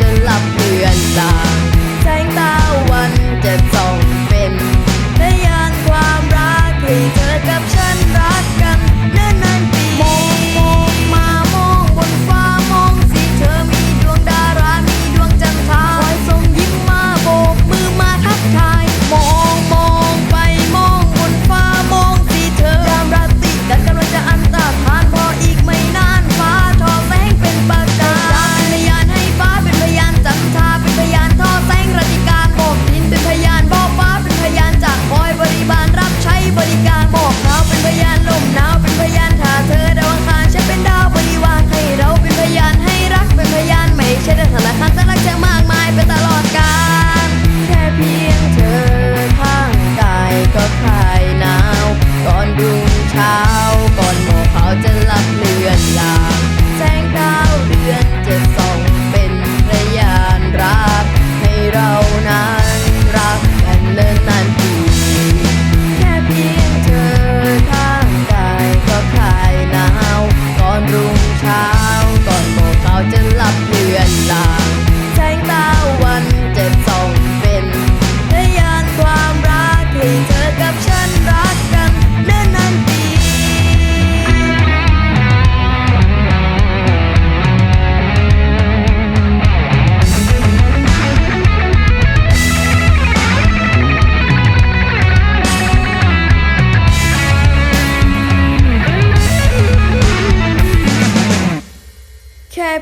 จะลับเดือนตา time.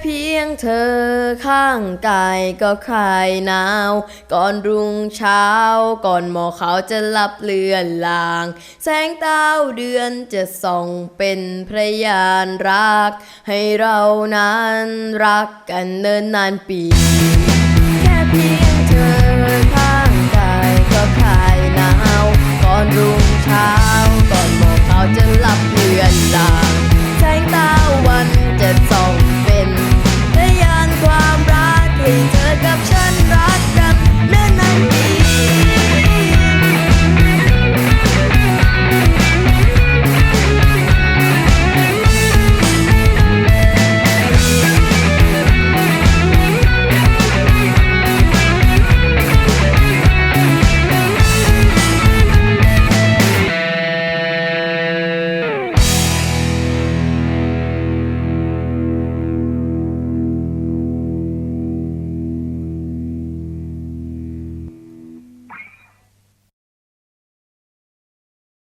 เธอข้างกายก็คลายหนาว ก่อนรุ่งเช้า ก่อนหมอกขาจะลับเลือนลาง แสงดาเดือนจะส่องเป็นพระยานรัก ให้เรานั้นรักกันเนินนานปีแค่เพียงเธอข้างกายก็คลายหนาว ก่อนรุ่งเช้า ก่อนหมอกขาจะหลับ